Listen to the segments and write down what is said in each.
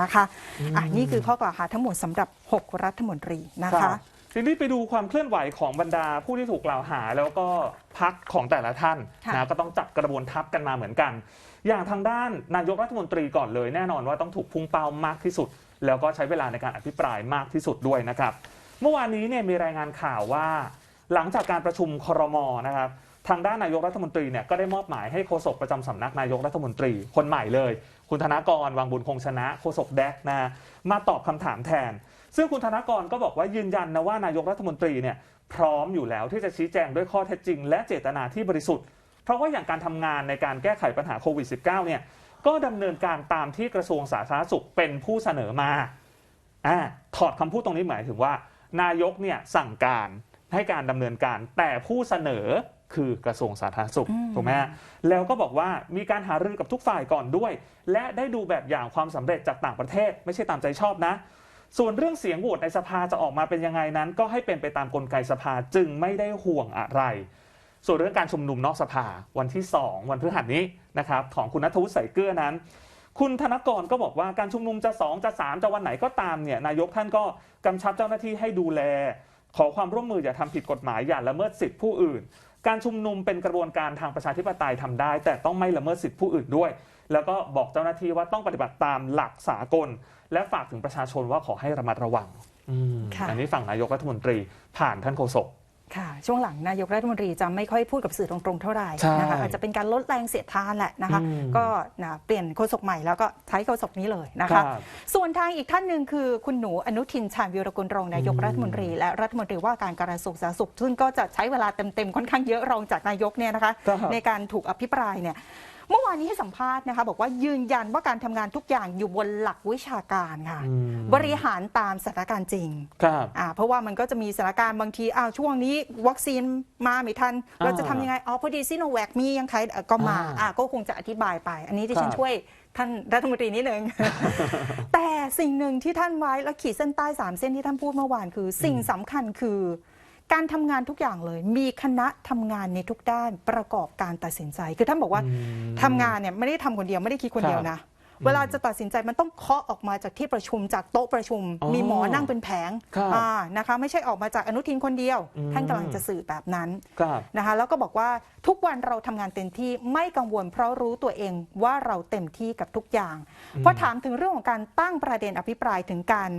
นะคะอะนี่คือข้อกล่าวหาทั้งหมดสำหรับ 6 รัฐมนตรีนะครัคะบทีนี้ไปดูความเคลื่อนไหวของบรรดาผู้ที่ถูกกล่าวหา แล้วก็พักของแต่ละท่านค่ะนะก็ต้องจัดกระบวนทัพกันมาเหมือนกัน อย่างทางด้านนายกรัฐมนตรีก่อนเลยแน่นอนว่าต้องถูกพุ่งเป้ามากที่สุด แล้วก็ใช้เวลาในการอภิปรายมากที่สุดด้วยนะครับ เมื่อวานนี้เนี่ยมีรายงานข่าวว่า หลังจากการประชุมครมนะครับ ทางด้านนายกรัฐมนตรีเนี่ยก็ได้มอบหมายให้โฆษกประจำสำนักนายกรัฐมนตรี คนใหม่เลย คุณธนากรวังบุญคงชนะโฆษกแดกนะมาตอบคำถามแทน ซึ่งคุณธนากรก็บอกว่ายืนยันนะว่านายกรัฐมนตรีเนี่ยพร้อมอยู่แล้วที่จะชี้แจงด้วยข้อเท็จจริง และเจตนาที่บริสุทธิ์ เพราะว่าอย่างการทำงานในการแก้ไขปัญหาโควิด -19 เนี่ยก็ดำเนินการตามที่กระทรวงสาธารณสุขเป็นผู้เสนอมาอ่าถอดคำพูดตรงนี้หมายถึงว่า นายกเนี่ยสั่งการให้การดำเนินการแต่ผู้เสนอ คือกระทรวงสาธารณสุขอืมถูกไหมฮะแล้วก็บอกว่ามีการหารือกับทุกฝ่ายก่อนด้วย และได้ดูแบบอย่างความสำเร็จจากต่างประเทศ ไม่ใช่ตามใจชอบนะ ส่วนเรื่องเสียงโหวตในสภาจะออกมาเป็นยังไงนั้น ก็ให้เป็นไปตามกลไกสภาจึงไม่ได้ห่วงอะไร ส่วนเรื่องการชุมนุมนอกสภาวันที่ 2 วันพฤหัสนี้นะครับของคุณนัทวุฒิใส่เกลือนั้น คุณธนกรก็บอกว่าการชุมนุมจะ 2 จะ 3 จะวันไหนก็ตามเนี่ยนายกท่านก็กำชับเจ้าหน้าที่ให้ดูแลขอความร่วมมืออย่าทำผิดกฎหมายอย่าละเมิดสิทธิผู้อื่นการชุมนุมเป็นกระบวนการทางประชาธิปไตยทำได้ แต่ต้องไม่ละเมิดสิทธิผู้อื่นด้วย แล้วก็บอกเจ้าหน้าที่ว่าต้องปฏิบัติตามหลักสากล และฝากถึงประชาชนว่าขอให้ระมัดระวังอืมค่ะอันนี้ฝั่งนายกรัฐมนตรีผ่านท่านโฆษก ค่ะ ช่วงหลังนายกรัฐมนตรีจะไม่ค่อยพูดกับสื่อตรงๆเท่าไหร่ใช่นะคะอาจจะเป็นการลดแรงเสียดทานแหละนะคะ อืมก็นะเปลี่ยนโฆษกใหม่แล้วก็ใช้โฆษกนี้เลยนะคคะรับส่วนทางอีกท่านหนึ่งคือคุณหนูอนุทินชาญวิรกุลรองนายกอืม รัฐมนตรี และรัฐมนตรีว่าการกระทรวงสาธารณสุขซึ่งก็จะใช้เวลาเต็มๆค่อนข้างเยอะรองจากนายกเนี่ยนะคะ ครับ ในการถูกอภิปรายเนี่ย เมื่อวานนี้ให้สัมภาษณ์นะคะ บอกว่ายืนยันว่าการทำงานทุกอย่างอยู่บนหลักวิชาการค่ะ อืม บริหารตามสถานการณ์จริง ครับ อ่าเพราะว่ามันก็จะมีสถานการณ์บางทีอ้าวช่วงนี้วัคซีนมาไม่ทัน อ่าเราจะทำยังไงอ๋อพอดีซิโนแวคมียังใครเอ่อก็มาอ่าอ่าก็คงจะอธิบายไป อันนี้ที่ฉันครับ ช่วยท่านรัฐมนตรีนิดนึง แต่สิ่งหนึ่งที่ท่านไว้แล้วขีดเส้นใต้สามเส้นที่ท่านพูดเมื่อวานคือ สิ่งสำคัญคือ การทำงานทุกอย่างเลย มีคณะทำงานในทุกด้านประกอบการตัดสินใจ คือท่านบอกว่าอืม ทำงานเนี่ยไม่ได้ทำคนเดียวไม่ได้คิดคนเดียวนะอืม เวลาจะตัดสินใจมันต้องเคาะออกมาจากที่ประชุมจากโต๊ะประชุม อ๋อมีหมอนั่งเป็นแผงครับอ่านะคะ ไม่ใช่ออกมาจากอนุทินคนเดียว อืม ท่านกำลังจะสื่อแบบนั้นครับ นะคะ แล้วก็บอกว่าทุกวันเราทำงานเต็มที่ไม่กังวล เพราะรู้ตัวเองว่าเราเต็มที่กับทุกอย่างพอถามถึงเรื่องของการตั้งประเด็นอภิปรายถึงการ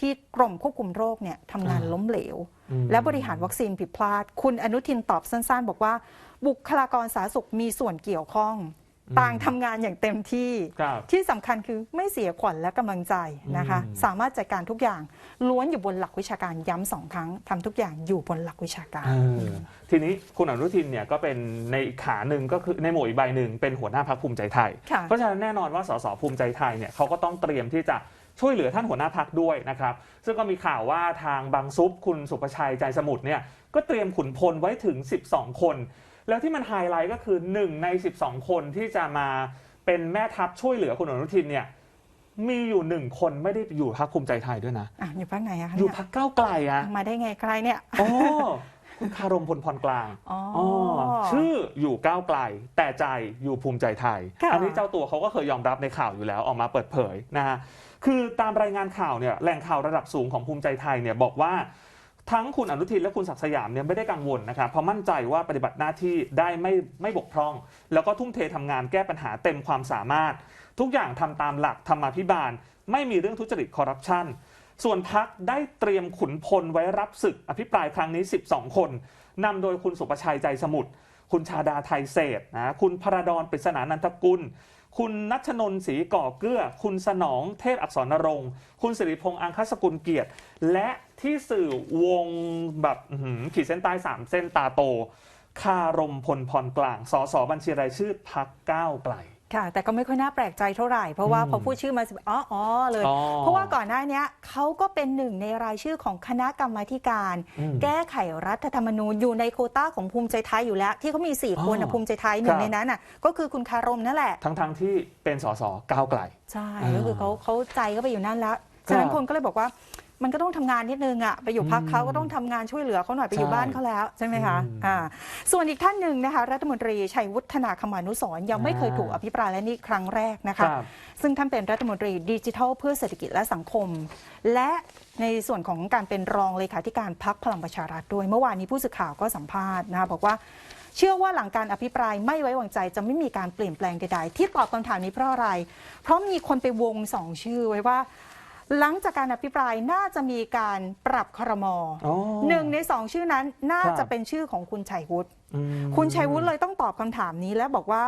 ที่กรมควบคุมโรคเนี่ยทำงานอ่าล้มเหลว อืม และบริหารวัคซีนผิดพลาด คุณอนุทินตอบสั้นๆ บอกว่า บุคลากรสาธารณสุขมีส่วนเกี่ยวข้อง ต่างทำงานอย่างเต็มที่ครับที่สำคัญคือไม่เสียขวัญและกำลังใจนะคะอืมสามารถจัดการทุกอย่างล้วนอยู่บนหลักวิชาการย้ำสองครั้งทำทุกอย่างอยู่บนหลักวิชาการเออทีนี้คุณอนุทินเนี่ยก็เป็นในอีกขาหนึ่งก็คือในหมวดอีกใบหนึ่งเป็นหัวหน้าพักภูมิใจไทยค่ะเพราะฉะนั้นแน่นอนว่าสสภูมิใจไทยเนี่ยเขาก็ต้องเตรียมที่จะช่วยเหลือท่านหัวหน้าพักด้วยนะครับ ซึ่งก็มีข่าวว่าทางบางซุปคุณสุประชัยใจสมุทรเนี่ยก็เตรียมขุนพลไว้ถึง 12 คน แล้วที่มันไฮไลท์ก็คือ 1 ใน 12 คนที่จะมาเป็นแม่ทัพช่วยเหลือคุณอนุทินเนี่ยมีอยู่หนึ่งคนไม่ได้อยู่พักภูมิใจไทยด้วยนะอะอยู่พักไหนอะคะอยู่เนี่ยพักก้าวไกลอะมาได้ไงใครเนี่ยอ๋อคุณคารมพลพรกลางอ๋ออ๋อชื่ออยู่ก้าวไกล แต่ใจอยู่ภูมิใจไทยค่ะอันี้เจ้าตัวเขาก็เคยยอมรับในข่าวอยู่แล้วออกมาเปิดเผยนะฮะคือตามรายงานข่าวเนี่ยแหล่งข่าวระดับสูงของภูมิใจไทยเนี่ยบอกว่า ทั้งคุณอนุทินและคุณศักดิ์สยามเนี่ยไม่ได้กังวลนะครับเพราะมั่นใจว่าปฏิบัติหน้าที่ได้ไม่ไม่บกพร่อง แล้วก็ทุ่มเททำงานแก้ปัญหาเต็มความสามารถ ทุกอย่างทำตามหลักธรรมาภิบาล ไม่มีเรื่องทุจริตคอร์รัปชันส่วนพักได้เตรียมขุนพลไว้รับศึกอภิปรายครั้งนี้ 12 คนนำโดยคุณสุประชัยใจสมุทรคุณชาดาไทยเศษนะคุณพระดอนปริศนานันทกุล คุณนัชนนท์ศรีก่อเกื้อ คุณสนองเทพอักษรนรงค์คุณสิริพงษ์อังคสกุลเกียรติ และที่สื่อวงแบบอื้อหือขีดเส้นใต้สามเส้นตาโต คารมพลพรกลางสสบัญชีรายชื่อพักก้าวไกล ค่ะ แต่ก็ไม่ค่อยน่าแปลกใจเท่าไหร่ เพราะว่าอืมพอพูดชื่อมาสิอ๋ออ๋อเลย อ๋อเพราะว่าก่อนหน้าเนี้ยเขาก็เป็นหนึ่งในรายชื่อของคณะกรรมาธิการ อืมแก้ไขรัฐธรรมนูญอยู่ในโควต้าของภูมิใจไทยอยู่แล้ว ที่เขามี4คนอ๋นะอภูมิใจไทยหนึ่คงรับในนั้นน่ะก็คือคุณคารมนั่นแหละ ทั้งๆที่เป็นสสก้าวไกล ใช่อ่าก็คือเขาเขาใจก็ไปอยู่นั่นแล้ว ฉะนั้นครับคนก็เลยบอกว่า มันก็ต้องทำงานนิดนึงอะไปอยู่พักเขาก็ต้องทำงานช่วยเหลือเขาหน่อยไปอยู่ใช่บ้านเขาแล้วใช่ไหมคะอืมอ่าส่วนอีกท่านหนึ่งนะคะ รัฐมนตรีชัยวุฒนาคมานุสรณ์ยังไม่เคยอ่าถูกอภิปรายและนี่ครั้งแรกนะคคะรับซึ่งท่านเป็นรัฐมนตรีดิจิทัล เพื่อเศรษฐกิจและสังคม และในส่วนของการเป็นรองเลขาธิการพักพลังประชารัฐด้วยเมื่อวานนี้ผู้สื่อข่าวก็สัมภาษณ์นะคะบอกว่าเชื่อว่าหลังการอภิปรายไม่ไว้วางใจจะไม่มีการเปลี่ยนแปลงใดๆ ที่ตอบคำถามนี้เพราะอะไร เพราะมีคนไปวงสองชื่อไว้ว่า หลังจากการอภิปรายน่าจะมีการปรับครมอ๋อหนึ่งในสองชื่อนั้นน่าครับจะเป็นชื่อของคุณชัยวุฒิอืม คุณชัยวุฒิเลยต้องตอบคำถามนี้และบอกว่า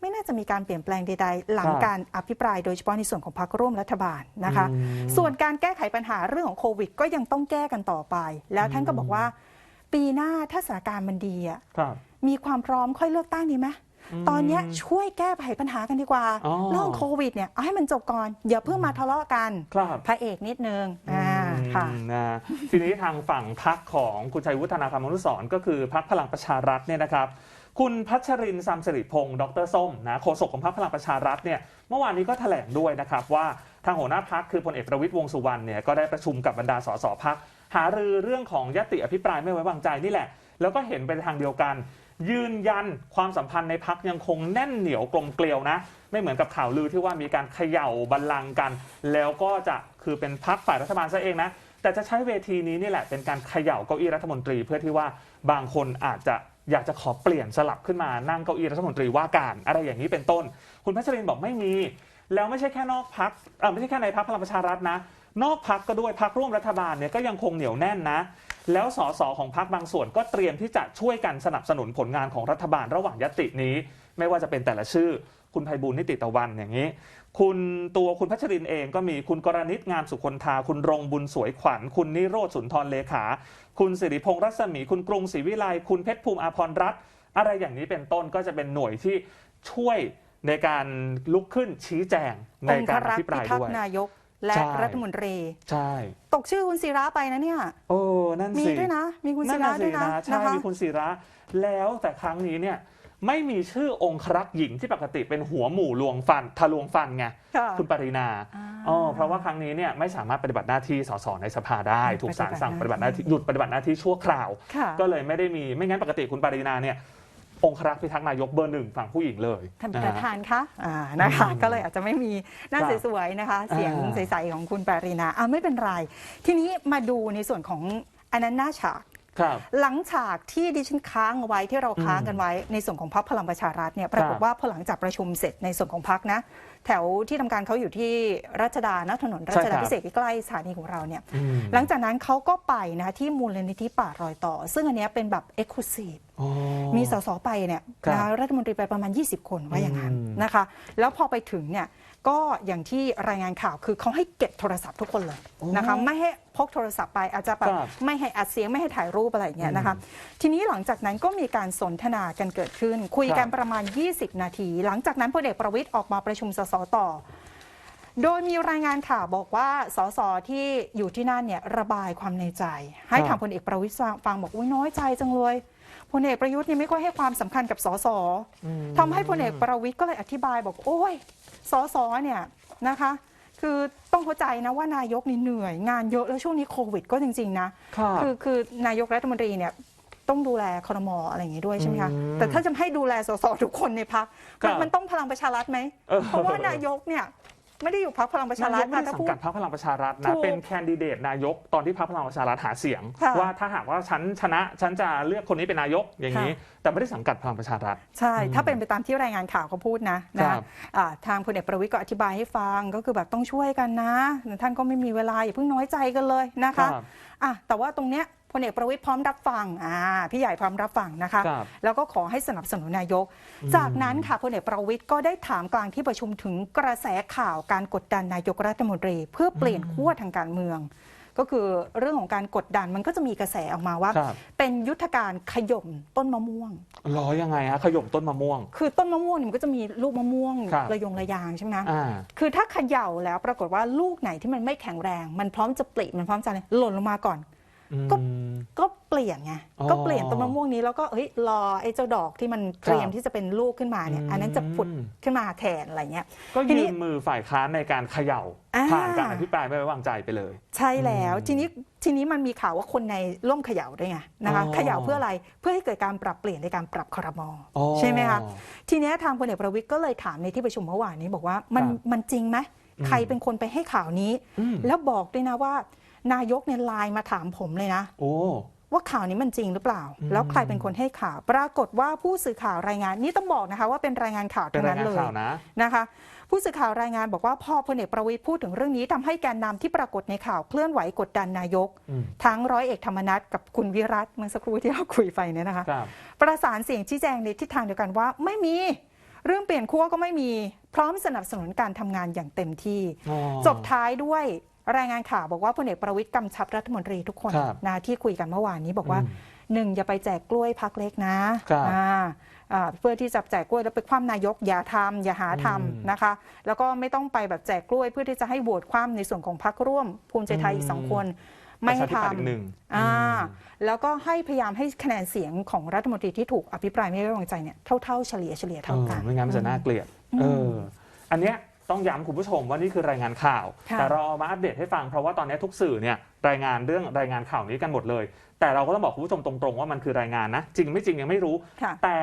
ไม่น่าจะมีการเปลี่ยนแปลงใดๆ หลังครับการอภิปรายโดยเฉพาะในส่วนของพรรคร่วมรัฐบาลนะคะ อืม ส่วนการแก้ไขปัญหาเรื่องของโควิด ก็ยังต้องแก้กันต่อไป แล้วท่านก็บอกว่า ปีหน้าถ้าสถานการณ์มันดีอะ ครับ มีความพร้อมค่อยเลือกตั้งดีไหม ตอนเนี้ยช่วยแก้ไขปัญหากันดีกว่า อ๋อเรื่องโควิดเนี่ยเอาให้มันจบก่อน อย่าเพิ่งมาทะเลาะกันครับ พระเอกนิดนึงอ่าค่ะ อืมนะทีนี้ทางฝั่งพักของคุณชัยวุฒนาคามนุสรณ์ก็คือพักพลังประชารัฐเนี่ยนะครับ คุณพัชรินทร์ซัมสิริพงศ์ดรส้มนะโฆษกของพรรคพลังประชารัฐเนี่ยเมื่อวานนี้ก็แถลงด้วยนะครับว่าทางหัวหน้าพักคือพลเอกประวิตยวงษ์สุวรรณเนี่ยก็ได้ประชุมกับบรรดาสสพักหารือเรื่องของยติอภิปรายไม่ไว้วางใจนี่แหละ แล้วก็เห็นไปในทางเดียวกัน ยืนยันความสัมพันธ์ในพักยังคงแน่นเหนียวกลมเกลียวนะ ไม่เหมือนกับข่าวลือที่ว่ามีการเขย่าบัลลังก์กัน แล้วก็จะคือเป็นพักฝ่ายรัฐบาลซะเองนะ แต่จะใช้เวทีนี้นี่แหละเป็นการเขย่าเก้าอี้รัฐมนตรี เพื่อที่ว่าบางคนอาจจะอยากจะขอเปลี่ยนสลับขึ้นมานั่งเก้าอี้รัฐมนตรีว่าการ อะไรอย่างนี้เป็นต้น คุณพัชรินบอกไม่มี แล้วไม่ใช่แค่นอกพักไม่ใช่แค่ในพักพลังประชารัฐนะ นอกพักก็ด้วยพักร่วมรัฐบาลเนี่ยก็ยังคงเหนียวแน่นนะ แล้วสสของพักบางส่วนก็เตรียมที่จะช่วยกันสนับสนุนผลงานของรัฐบาลระหว่างยตินี้ ไม่ว่าจะเป็นแต่ละชื่อ คุณไพบูลนิติตะวันอย่างนี้ คุณตัวคุณพัชรินเองก็มีคุณกรณิตงามสุคนธาคุณรงบุญสวยขวัญ คุณนิโรธสุนทรเลขา คุณสิริพงษ์รัศมี คุณกรุงศรีวิไลคุณเพชรภูมิอาพรรัตอะไรอย่างนี้เป็นต้นก็จะเป็นหน่วยที่ช่วยในการลุกขึ้นชี้แจงในการอรักษ์ภิปรายด้วยนายก และใช่ รัฐมนตรี ใช่ ตกชื่อคุณศิระไปนะเนี่ย โอ้ นั่นมีสิด้วยนะ มีคุณศินั่นระน่ะด้สิวยนะนะใช่นะคะ มีคุณศิระ แล้วแต่ครั้งนี้เนี่ยไม่มีชื่อองครักษ์หญิงที่ปกติเป็นหัวหมู่ลวงฟันทะลวงฟันไงค่ะคุณปรินาอ่า อ๋อเพราะว่าครั้งนี้เนี่ยไม่สามารถปฏิบัติหน้าที่สสในสภาได้อืมถูกศาลสั่งปปฏิฏิบับัติติหหน้าน้าที่ที่หยุดปฏิบัติหน้าที่ชั่วคราว ค่ะ ก็เลยไม่ได้มีไม่งั้นปกติคุณปรินาเนี่ย องครักษ์พิทักษ์นายกเบอร์หนึ่งฝั่งผู้หญิงเลยท่านนะประฮะธานคะอ่านะคะอืมก็เลยอาจจะไม่มีหน้าครับสวยๆนะคะ เสียงอ่าใสๆของคุณปารีนาอ่าไม่เป็นไร ทีนี้มาดูในส่วนของอันนั้นหน้าฉากครับ หลังฉากที่ดิฉันค้างเอาไว้ที่เราค้างกันไว้ในส่วนของพรรคพลังประชารัฐเนี่ยปรากฏว่าพอหลังจากประชุมเสร็จในส่วนของพรรคนะ แถวที่ทำการเขาอยู่ที่รัชดานะถนนรัชดาใช่ครับพิเศษกใกล้สถานีของเราเนี่ยอืมหลังจากนั้นเขาก็ไปนะที่มูลนิธิป่ารอยต่อ ซึ่งอันเนี้ยเป็นแบบเอ็กซ์คลูซีฟอ๋อมีสสไปเนี่ยครับนะคะรัฐมนตรีไปประมาณ 20 คนว่าอย่างนั้นอืมนะคะ แล้วพอไปถึงเนี่ย ก็อย่างที่รายงานข่าวคือเขาให้เก็บโทรศัพท์ทุกคนเลยนะคะไม่ให้พกโทรศัพท์ไปอาจจะแบบครับไม่ให้อัดเสียงไม่ให้ถ่ายรูปอะไรอย่างเงี้ยนะคะทีนี้หลังจากนั้นก็มีการสนทนากันเกิดขึ้น คุยกันครับประมาณ 20 นาที หลังจากนั้นพลเอกประวิตยออกมาประชุมสสต่อ โดยมีรายงานข่าวบอกว่าสสที่อยู่ที่นั่นเนี่ยระบายความในใจ ให้ครับ ทางพลเอกประวิตยฟังบอกอุ้ยน้อยใจจังเลย พลเอกประยุทธ์เนี่ยไม่ค่อยให้ความสำคัญกับสสทำให้พลเอกประวิตยก็เลยอธิบายบอกโอ้ยสสเนี่ยนะคะ คือต้องเข้าใจนะว่านายกนี่เหนื่อยงานเยอะแล้วช่วงนี้โควิด ก็จริง ๆ นะครับคือคือนายกรัฐมนตรีเนี่ยต้องดูแลครมอะไรอย่างงี้ด้วยใช่ไหมคะอืมแต่ถ้าจะให้ดูแลสสทุกคนในพักครับมันต้องพลังประชารัฐไหมเออเพราะว่านายกเนี่ย ไม่ได้อยู่พักพลังประชารันาฐยกไม่ได้ถ้าสัพูงด กัดพรรคพลังประชารัฐถูนะกเป็นแคนดิเดตนายกตอนที่พรรคพลังประชารัฐหาเสียง ค่ะ ว่าถ้าหากว่าฉันชนะฉันจะเลือกคนนี้เป็นนายกอย่างนี้ แต่ไม่ได้สังกัดพลังประชารัฐ ใช่ ถ้าเป็นไปตามที่รายงานข่าวเขาพูดนะครันะบอ่าทางพลเอกประวิตยก็อธิบายให้ฟังก็คือแบบต้องช่วยกันนะ ท่านก็ไม่มีเวลาอย่าเพิ่งน้อยใจกันเลยนะคะครับ อะแต่ว่าตรงเนี้ย พลเอกประวิตยพร้อมรับฟังอ่าพี่ใหญ่พร้อมรับฟังนะคะ ครับแล้วก็ขอให้สนับสนุนนายก จากนั้นค่ะพลเอกประวิตยก็ได้ถามกลางที่ประชุมถึงกระแสข่าวการกดดันนายกรัฐมนตรี เพื่อเปลี่ยนขั้วทางการเมือง ก็คือเรื่องของการกดดันมันก็จะมีกระแสออกมาว่า ครับ เป็นยุทธการขย่มต้นมะม่วงล้อยังไงฮะขย่มต้นมะม่วง คือต้นมะม่วงเนี่ยมันก็จะมีลูกมะม่วงครับ ระยงระยางใช่ไหมคะ อ่า คือถ้าเขย่าแล้วปรากฏว่าลูกไหนที่มันไม่แข็งแรง มันพร้อมจะปลิมันพร้อมจะอะไรหล่นลงมาก่อน ก็อืมก็เปลี่ยนไงอ๋อก็เปลี่ยนต้นมะม่วงนี้แล้วก็เฮ้ยรอไอ้เจ้าดอกที่มันเตรียมครับที่จะเป็นลูกขึ้นมาเนี่ยอันนั้นจะผุดอืมขึ้นมาแทนอะไรเงี้ยก็ทียืนี้มมือฝ่ายค้านในการเขย่าอ่าผ่านการอภิปรายไม่ไว้วางใจไปเลย ใช่แล้วอืมทีนี้ทีนี้มันมีข่าวว่าคนในร่วมเขย่าด้วยไงนะคะอ๋อเขย่าเพื่ออะไรเพื่อให้เกิดการปรับเปลี่ยนในการปรับครมอ๋อใช่ไหมคะทีเนี้ยทางพลเอกประวิตยก็เลยถามในที่ประชุมเมื่อวานนี้บอกว่ามันครับมันจริงไหมอืมใครเป็นคนไปให้ข่าวนี้อืมแล้วบอกด้วยนะว่า นายกเนี่ยไลน์มาถามผมเลยนะ โอ้ ว่าข่าวนี้มันจริงหรือเปล่า อืม แล้วใครเป็นคนให้ข่าว ปรากฏว่าผู้สื่อข่าวรายงานนี่ต้องบอกนะคะว่าเป็นรายงานข่าวเป็นทั้งรายนั้นงานเลย ข่าวนะ นะคะ ผู้สื่อข่าวรายงานบอกว่าพอพลเอกประวิตยพูดถึงเรื่องนี้ทำให้แกนนำที่ปรากฏในข่าวเคลื่อนไหวกดดันนายก อืมทั้งร้อยเอกธรรมนัฐกับคุณวิรัตเมื่อสักครู่ที่เราคุยไปเนี่ยนะคะ ครับ ประสานเสียงชี้แจงในทิศทางเดียวกันว่าไม่มี เรื่องเปลี่ยนขั้วก็ไม่มีพร้อมสนับสนุนการทำงานอย่างเต็มที่ อ๋อ จบท้ายด้วย รายงานข่าวบอกว่าพลเอกประวิตยกำชับรัฐมนตรีทุกคนครับนะที่คุยกันเมื่อวานนี้บอกว่าอืมหนึ่งอย่าไปแจกกล้วยพักเล็กนะครับอ่าอ่าเพื่อที่จะแจกกล้วยแล้วไปคว่ำนายกอย่าทำอย่าหาทำอืมนะคะ แล้วก็ไม่ต้องไปแบบแจกกล้วย เพื่อที่จะให้โหวตคว่ำในส่วนของพักร่วม ภูมิใจไทยอีกสองคน ไม่ให้ประชาธิปัตย์อีกทำหนึ่งอ่าอืม แล้วก็ให้พยายามให้คะแนนเสียงของรัฐมนตรีที่ถูกอภิปรายไม่ไว้วางใจเนี่ยเท่าๆเฉลี่ยเฉลี่ยเท่ากันออไม่งั้นมันจะน่าเกลียดอืมเออ อันเนี้ย ต้องย้ำคุณผู้ชมว่านี่คือรายงานข่าว ค่ะ แต่เราเอามาอัปเดตให้ฟังเพราะว่าตอนนี้ทุกสื่อเนี่ยรายงานเรื่องรายงานข่าวนี้กันหมดเลย แต่เราก็ต้องบอกคุณผู้ชมตรงๆว่ามันคือรายงานนะ จริงไม่จริงยังไม่รู้ ค่ะ แต่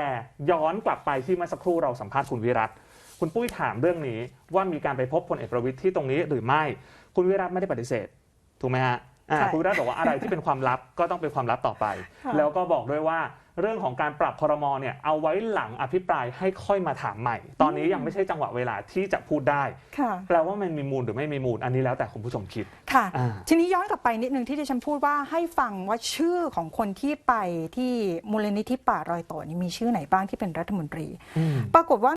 ย้อนกลับไปที่เมื่อสักครู่เราสัมภาษณ์คุณวิรัตคุณปุ้ยถามเรื่องนี้ว่ามีการไปพบพลเอกประวิตยที่ตรงนี้หรือไม่ คุณวิรัตไม่ได้ปฏิเสธ ถูกไหมฮะ อ่าใช่ คุณวิรัตบอกว่าอะไรที่เป็นความลับก็ต้องเป็นความลับต่อไป ค่ะแล้วก็บอกด้วยว่าเรื่องของการปรับครมเนี่ยเอาไว้หลังอภิปรายให้ค่อยมาถามใหม่ ตอนนี้ยังไม่ใช่จังหวะเวลาที่จะพูดได้ ค่ะ แปลว่ามันมีมูลหรือไม่มีมูลอันนี้แล้วแต่คุณผู้ชมคิด ค่ะ อ่า ทีนี้ย้อนกลับไปนิดนึงที่ดิฉันพูดว่าให้ฟังว่าชื่อของคนที่ไปที่มูลนิธิป่ารอยต่อนี่มีชื่อไหนบ้างที่เป็นรัฐมนตรี ปรากฏว่า